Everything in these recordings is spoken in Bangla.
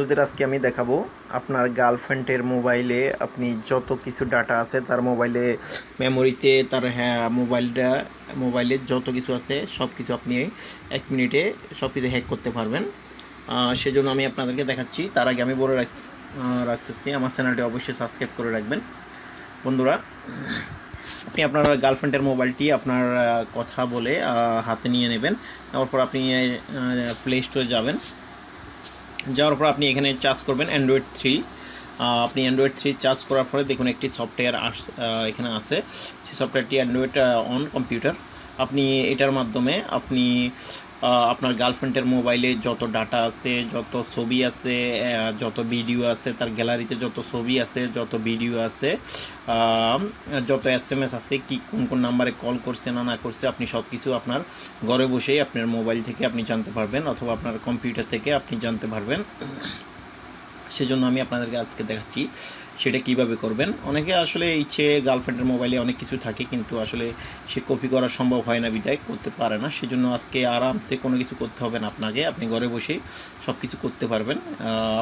বন্ধুদের আজকে আমি দেখাবো আপনার গার্লফ্রেন্ডের মোবাইলে আপনি যত কিছু ডাটা আছে তার মোবাইলে মেমোরিতে, তার হ্যাঁ মোবাইলটা, মোবাইলে যত কিছু আছে সব কিছু আপনি এক মিনিটে সব কিছু হ্যাক করতে পারবেন। সেজন্য আমি আপনাদেরকে দেখাচ্ছি। তার আগে আমি বলে রাখ রাখতেছি, আমার চ্যানেলটি অবশ্যই সাবস্ক্রাইব করে রাখবেন। বন্ধুরা, আপনি আপনার গার্লফ্রেন্ডের মোবাইলটি আপনার কথা বলে হাতে নিয়ে নেবেন। তারপর আপনি প্লে স্টোরে যাবেন। যাওয়ার পর আপনি এখানে চার্জ করবেন অ্যান্ড্রয়েড থ্রি আপনি অ্যান্ড্রয়েড থ্রি চার্জ করার পরে দেখুন একটি সফটওয়্যার আস এখানে আছে। সেই সফটওয়্যারটি অ্যান্ড্রয়েড অন কম্পিউটার আপনি এটার মাধ্যমে আপনি আপনার গার্লফ্রেন্ডের মোবাইলে যত ডাটা আছে, যত ছবি আছে যত ভিডিও আছে, তার গ্যালারিতে যত ছবি আছে, যত ভিডিও আছে যত এস এম এস আছে, কি কোন কোন নাম্বারে কল করছে না না করছে, আপনি সব কিছু আপনার ঘরে বসেই আপনার মোবাইল থেকে আপনি জানতে পারবেন, অথবা আপনার কম্পিউটার থেকে আপনি জানতে পারবেন। সেজন্য আমি আপনাদেরকে আজকে দেখাচ্ছি সেটা কীভাবে করবেন। অনেকে আসলে ইচ্ছে গার্লফ্রেন্ডের মোবাইলে অনেক কিছু থাকে, কিন্তু আসলে সে কপি করা সম্ভব হয় না, বিদায় করতে পারে না। সেজন্য আজকে আরামসে কোনো কিছু করতে হবে না আপনাকে। আপনি ঘরে বসে সব কিছু করতে পারবেন।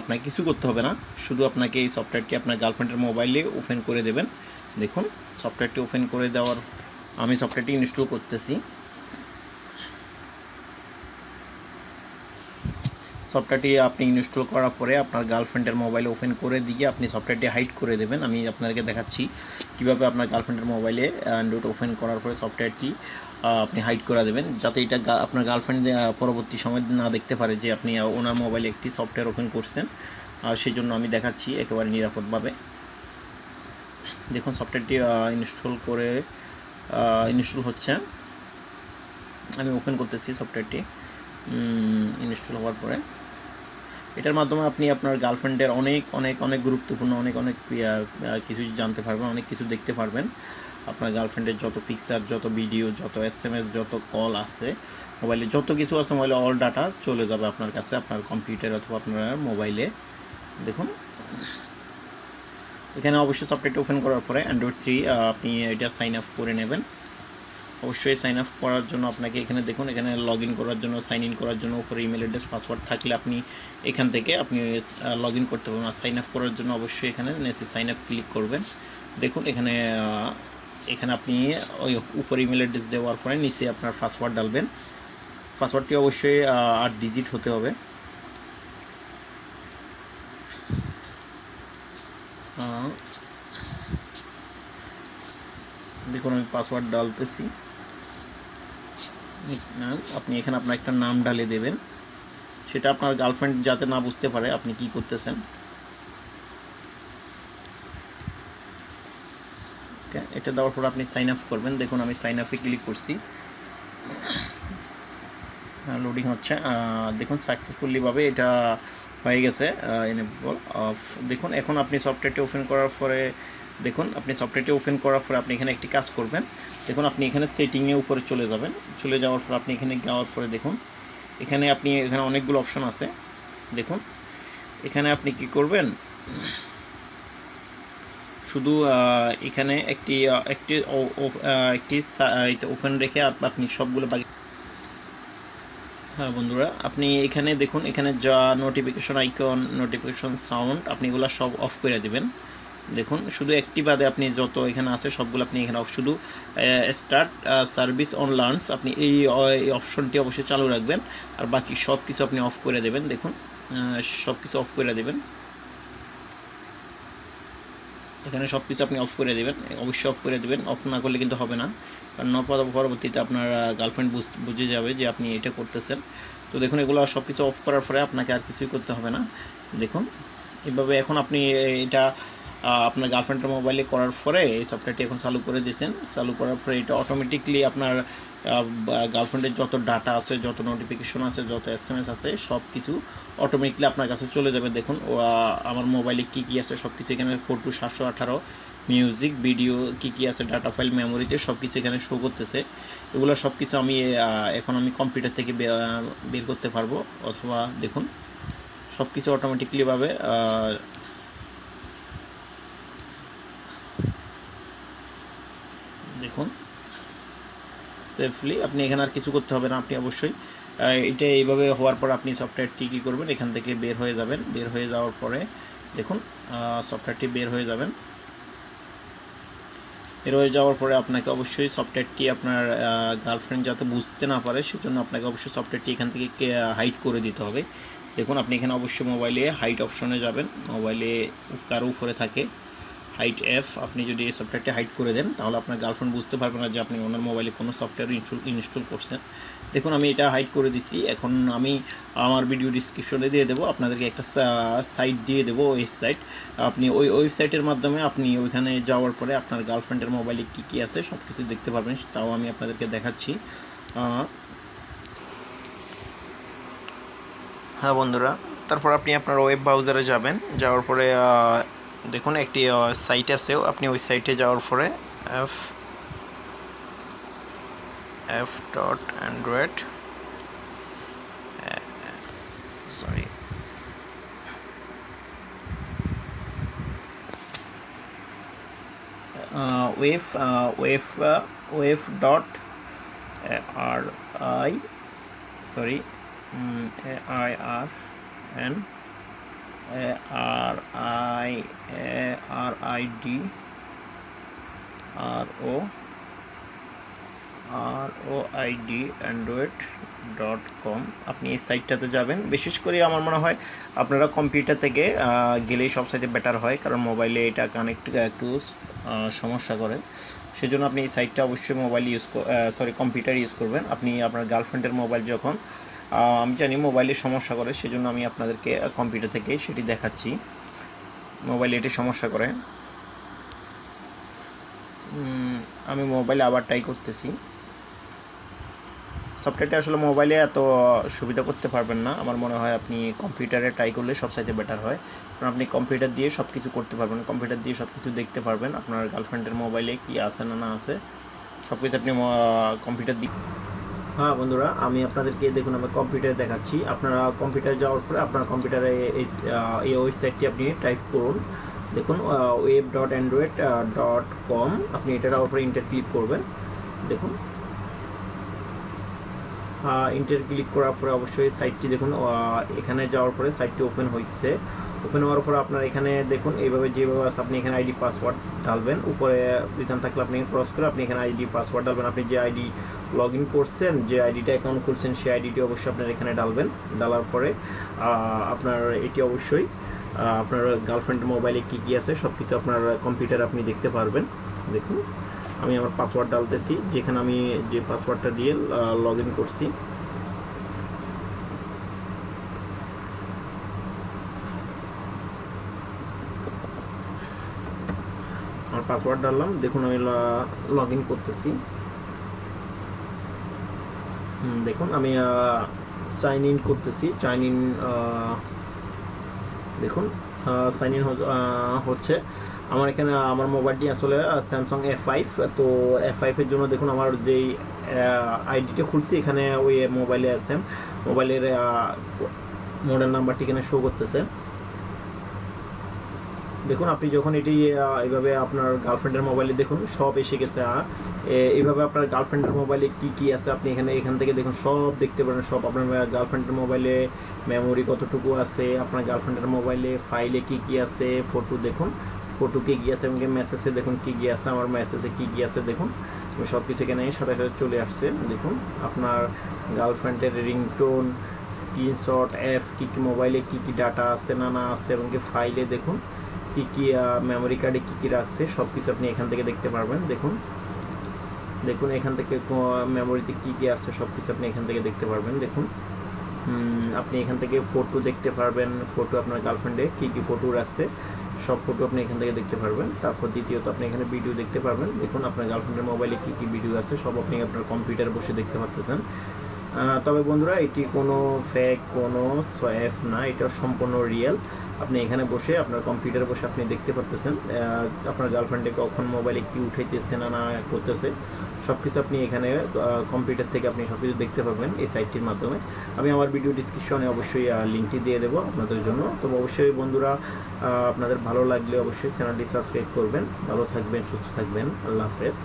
আপনাকে কিছু করতে হবে না। শুধু আপনাকে এই সফটওয়্যারটি আপনার গার্লফ্রেন্ডের মোবাইলে ওপেন করে দেবেন। দেখুন, সফটওয়্যারটি ওপেন করে দেওয়ার আমি সফটওয়্যারটি ইনস্টল করতেছি। সফটওয়্যারটি আপনি ইনস্টল করার পরে আপনার গার্লফ্রেন্ডের মোবাইল ওপেন করে দিয়ে আপনি সফটওয়্যারটি হাইড করে দেবেন। আমি আপনাদেরকে দেখাচ্ছি কীভাবে আপনার গার্লফ্রেন্ডের মোবাইলে অ্যান্ড্রয়েড ওপেন করার পরে সফটওয়্যারটি আপনি হাইড করে দেবেন। যাতে এটা আপনার গার্লফ্রেন্ড পরবর্তী সময় না দেখতে পারে যে আপনি ওনার মোবাইলে একটি সফটওয়্যার ওপেন করছেন। আর সেই জন্য আমি দেখাচ্ছি একেবারে নিরাপদভাবে। দেখুন, সফটওয়্যারটি ইনস্টল করে ইনস্টল হচ্ছে। আমি ওপেন করতেছি সফটওয়্যারটি। ইনস্টল হওয়ার পরে। এটার মাধ্যমে আপনি আপনার গার্লফ্রেন্ডের অনেক অনেক অনেক গুরুত্বপূর্ণ, অনেক অনেক কিছু জানতে পারবেন, অনেক কিছু দেখতে পারবেন। আপনার গার্লফ্রেন্ডের যত পিকচার যত ভিডিও যত এস এম এস যত কল আছে মোবাইলে যত কিছু আছে মোবাইলে অল ডাটা চলে যাবে আপনার কাছে, আপনার কম্পিউটার অথবা আপনার মোবাইলে দেখুন। এখানে অবশ্যই সফটওয়্যারটা ওপেন করার পরে অ্যান্ড্রয়েড থ্রি আপনি এটা সাইন আপ করে নেবেন। অবশ্যই সাইন আপ করার জন্য আপনাকে এখানে দেখুন, এখানে লগ ইন করার জন্য সাইন ইন করার জন্য, উপরে ইমেল অ্যাড্রেস পাসওয়ার্ড থাকলে আপনি এখান থেকে আপনি লগ ইন করতে পারবেন। আর সাইন আপ করার জন্য অবশ্যই এখানে নেসে সাইন আপ ক্লিক করবেন। দেখুন, এখানে এখানে আপনি ওই উপরে ইমেল অ্যাড্রেস দেওয়ার পরে নিচে আপনার পাসওয়ার্ড ডালবেন। পাসওয়ার্ডটি অবশ্যই আট ডিজিট হতে হবে। দেখুন, আমি পাসওয়ার্ড ডালতেছি। আপনি এখানে আপনার একটা নাম ডালে দেবেন। সেটা আপনার গার্লফ্রেন্ড যাতে না বুঝতে পারে আপনি কি করতেছেন। এটা দেওয়ার পর আপনি সাইন আপ করবেন। দেখুন, আমি সাইন আপে ক্লিক করছি। লোডিং হচ্ছে। দেখুন সাকসেসফুলি ভাবে এটা হয়ে গেছে। দেখুন, এখন আপনি সফটওয়্যারটি ওপেন করার পরে দেখুন, আপনি সফটওয়্যারটি ওপেন করার পরে আপনি এখানে একটি কাজ করবেন। দেখুন, আপনি এখানে সেটিংয়ে উপরে চলে যাবেন। চলে যাওয়ার পর আপনি এখানে যাওয়ার পরে দেখুন, এখানে আপনি, এখানে অনেকগুলো অপশন আছে। দেখুন, এখানে আপনি কি করবেন? শুধু এখানে একটি একটি একটি ওপেন রেখে আপ- আপনি সবগুলো বাকি হ্যাঁ বন্ধুরা, আপনি এখানে দেখুন, এখানে যা নোটিফিকেশন আইকন নোটিফিকেশন সাউন্ড আপনি এগুলো সব অফ করে দিবেন। দেখুন, শুধু একটি বাদে আপনি যত এখানে আছে সবগুলো আপনি এখানে শুধু স্টার্ট সার্ভিস অন লার্নস আপনি এই অপশনটি অবশ্যই চালু রাখবেন। আর বাকি সব কিছু আপনি অফ করে দেবেন, দেখুন সব কিছু অফ করে দেবেন। এখানে সব কিছু আপনি অফ করে দেবেন, অবশ্যই অফ করে দেবেন। অফ না করলে কিন্তু হবে না। কারণ পর- পরবর্তীতে আপনার গার্লফ্রেন্ড বুঝে যাবে যে আপনি এটা করতেছেন। তো দেখুন, এগুলো সব কিছু অফ করার পরে আপনাকে আর কিছুই করতে হবে না। দেখুন, এভাবে এখন আপনি এটা আপনার গার্লফ্রেন্ডের মোবাইলে করার পরে এই সফটওয়্যারটি এখন চালু করে দিয়েছেন। চালু করার পরে এটা অটোমেটিকলি আপনার গার্লফ্রেন্ডের যত ডাটা আছে, যত নোটিফিকেশন আছে, যত এস এম এস আছে সব কিছু অটোমেটিকলি আপনার কাছে চলে যাবে। দেখুন আমার মোবাইলে কি কি আছে সব কিছু এখানে ফোর সাতশো আঠারো। মিউজিক ভিডিও কি কি আছে ডাটা ফাইল মেমোরিতে সব কিছু এখানে শো করতেছে। এগুলো সব কিছু আমি এখন আমি কম্পিউটার থেকে বের করতে পারব, অথবা দেখুন সব কিছু অটোমেটিকলিভাবে দেখুন সেফলি আপনি এখানে আর কিছু করতে হবে না, আপনি অবশ্যই এটা এইভাবে হওয়ার পর আপনি সফটওয়্যারটি কী করবেন, এখান থেকে বের হয়ে যাবেন, বের হয়ে যাওয়ার পরে দেখুন সফটওয়্যারটি বের হয়ে যাবেন। বের হয়ে যাওয়ার পরে আপনাকে অবশ্যই সফটওয়্যারটি আপনার গার্লফ্রেন্ড যাতে বুঝতে না পারে, সেজন্য আপনাকে অবশ্যই সফটওয়্যারটি এখান থেকে হাইড করে দিতে হবে। দেখুন, আপনি এখানে অবশ্যই মোবাইলে হাইট অপশনে যাবেন। মোবাইলে কারও উপরে থাকে। হাইট এফ আপনি যদি এই সফটওয়্যারটি হাইড করে দেন, তাহলে আপনার গার্লফ্রেন্ড বুঝতে পারবে না যে আপনি ওনার মোবাইলে কোনো সফটওয়্যার ইনস্টল ইনস্টল করছেন। দেখুন, আমি এটা হাইড করে দিছি। এখন আমি আমার ভিডিও ডিসক্রিপশনে দিয়ে দেবো। আপনাদেরকে একটা সাইট দিয়ে দেবো ওয়েবসাইট আপনি ওই ওয়েবসাইটের মাধ্যমে আপনি ওইখানে যাওয়ার পরে আপনার গার্লফ্রেন্ডের মোবাইলে কী কী আছে সব কিছু দেখতে পারবেন। তাও আমি আপনাদেরকে দেখাচ্ছি। হ্যাঁ বন্ধুরা, তারপর আপনি আপনার ওয়েব ব্রাউজারে যাবেন। যাওয়ার পরে দেখুন, একটি সাইট আছে। আপনি ওই সাইটে যাওয়ার পরে F F dot android sorry web web web dot R I sorry I R N R I R I D R O R O I D android dot com আপনি এই সাইটটাতে যাবেন। বিশেষ করে আমার মনে হয় আপনারা কম্পিউটার থেকে গেলেই সব সাইটে বেটার হয়, কারণ মোবাইলে এটা কানেক্ট একটু সমস্যা করে। সেজন্য আপনি এই সাইটটা অবশ্যই mobile use sorry computer use করবেন। আপনি আপনার গার্লফ্রেন্ডের মোবাইল যখন আমি জানি মোবাইলে সমস্যা করে, সেজন্য আমি আপনাদেরকে কম্পিউটার থেকে সেটি দেখাচ্ছি। মোবাইলে এটি সমস্যা করে। আমি মোবাইলে আবার ট্রাই করতেছি। সফটওয়্যারটা আসলে মোবাইলে এত সুবিধা করতে পারবেন না। আমার মনে হয় আপনি কম্পিউটারে ট্রাই করলে সবসাইতে বেটার হয়। কারণ আপনি কম্পিউটার দিয়ে সব কিছু করতে পারবেন। কম্পিউটার দিয়ে সব কিছু দেখতে পারবেন। আপনার গার্লফ্রেন্ডের মোবাইলে কি আছে না না আছে। সব কিছু আপনি কম্পিউটার দিয়ে হ্যাঁ বন্ধুরা, আমি আপনাদেরকে দেখুন, আমি কম্পিউটারে দেখাচ্ছি। আপনারা কম্পিউটারে যাওয়ার পরে আপনার কম্পিউটারে এই ওয়েবসাইটটি আপনি টাইপ করুন। দেখুন web dot android dot com আপনি এটার উপরে ইন্টার ক্লিক করবেন। দেখুন। ইন্টার ক্লিক করার পরে অবশ্যই সাইটটি দেখুন এখানে যাওয়ার পরে সাইটটি ওপেন হয়েছে ওপেন হওয়ার পর আপনার এখানে দেখুন, এইভাবে যেভাবে আছে, আপনি এখানে আইডি পাসওয়ার্ড ঢালবেন। উপরে রিটার্ন থাকলে আপনি ক্রস করে আপনি এখানে আইডি পাসওয়ার্ড ডালবেন আপনি যে আইডি লগ ইন করছেন, যে আইডিটা অ্যাকাউন্ট করছেন সেই আইডিটি অবশ্যই আপনার এখানে ডালবেন ডালার পরে আপনার এটি অবশ্যই আপনার গার্লফ্রেন্ড মোবাইলে কী কী আছে সব কিছু আপনার কম্পিউটার আপনি দেখতে পারবেন। দেখুন, আমি আমার পাসওয়ার্ড ডালতেছি যেখানে আমি যে পাসওয়ার্ডটা দিয়ে লগ ইন করছি পাসওয়ার্ড ডাললাম, দেখুন আমি লগ ইন করতেছি। দেখুন আমি সাইন ইন করতেছি সাইন ইন দেখুন সাইন ইন হচ্ছে। আমার এখানে, আমার মোবাইলটি আসলে স্যামসাং এফ ফাইভ তো এফ ফাইভের জন্য দেখুন আমার যেই আইডিটা খুলছি, এখানে ওই মোবাইলে আছে। মোবাইলের মডেল নাম্বারটি এখানে শো করতেছে। দেখুন, আপনি যখন এটি এভাবে আপনার গার্লফ্রেন্ডের মোবাইলে দেখুন, সব এসে গেছে এইভাবে আপনার গার্লফ্রেন্ডের মোবাইলে কি কি আছে, আপনি এখানে, এখান থেকে দেখুন, সব দেখতে পারেন, সব আপনার গার্লফ্রেন্ডের মোবাইলে মেমোরি কতটুকু আছে, আপনার গার্লফ্রেন্ডের মোবাইলে ফাইলে কি কি আছে ফটো দেখুন ফটো কী গিয়ে আছে, এবং মেসেজে দেখুন, কি গিয়ে আছে, আমার মেসেজে কি গিয়ে আছে, দেখুন। সব কিছু এখানে সাথে সাথে চলে আসছে, দেখুন, আপনার গার্লফ্রেন্ডের রিংটোন স্ক্রিনশট অ্যাপ কী কী মোবাইলে কী কী ডাটা আছে, না না আছে, এবং ফাইলে দেখুন কী কী মেমোরি কার্ডে কী কী রাখছে সব কিছু আপনি এখান থেকে দেখতে পারবেন। দেখুন। দেখুন এখান থেকে মেমোরিতে কী কী আছে সব কিছু আপনি এখান থেকে দেখতে পারবেন। দেখুন। আপনি এখান থেকে ফটো দেখতে পারবেন ফটো আপনার গার্লফ্রেন্ডে কী কী ফটো রাখছে, সব ফটো আপনি এখান থেকে দেখতে পারবেন। তারপর দ্বিতীয়ত আপনি এখানে ভিডিও দেখতে পারবেন। দেখুন, আপনার গার্লফ্রেন্ডের মোবাইলে কী কী ভিডিও আছে, সব আপনি আপনার কম্পিউটারে বসে দেখতে পাচ্ছেন তবে বন্ধুরা, এটি কোনো ফেক কোনো সোয়েফ না, এটা সম্পূর্ণ রিয়েল আপনি এখানে বসে আপনার কম্পিউটারে বসে আপনি দেখতে পারতেছেন আপনার গার্লফ্রেন্ডে কখন মোবাইলে কি উঠাইতেছে না না করতেছে সব কিছু আপনি এখানে কম্পিউটার থেকে আপনি সব কিছু দেখতে পাবেন এই সাইটটির মাধ্যমে। আমি আমার ভিডিও ডিসক্রিপশনে অবশ্যই লিঙ্কটি দিয়ে দেবো আপনাদের জন্য। তো অবশ্যই বন্ধুরা আপনাদের ভালো লাগলে অবশ্যই চ্যানেলটি সাবস্ক্রাইব করবেন। ভালো থাকবেন, সুস্থ থাকবেন। আল্লাহ হাফেজ।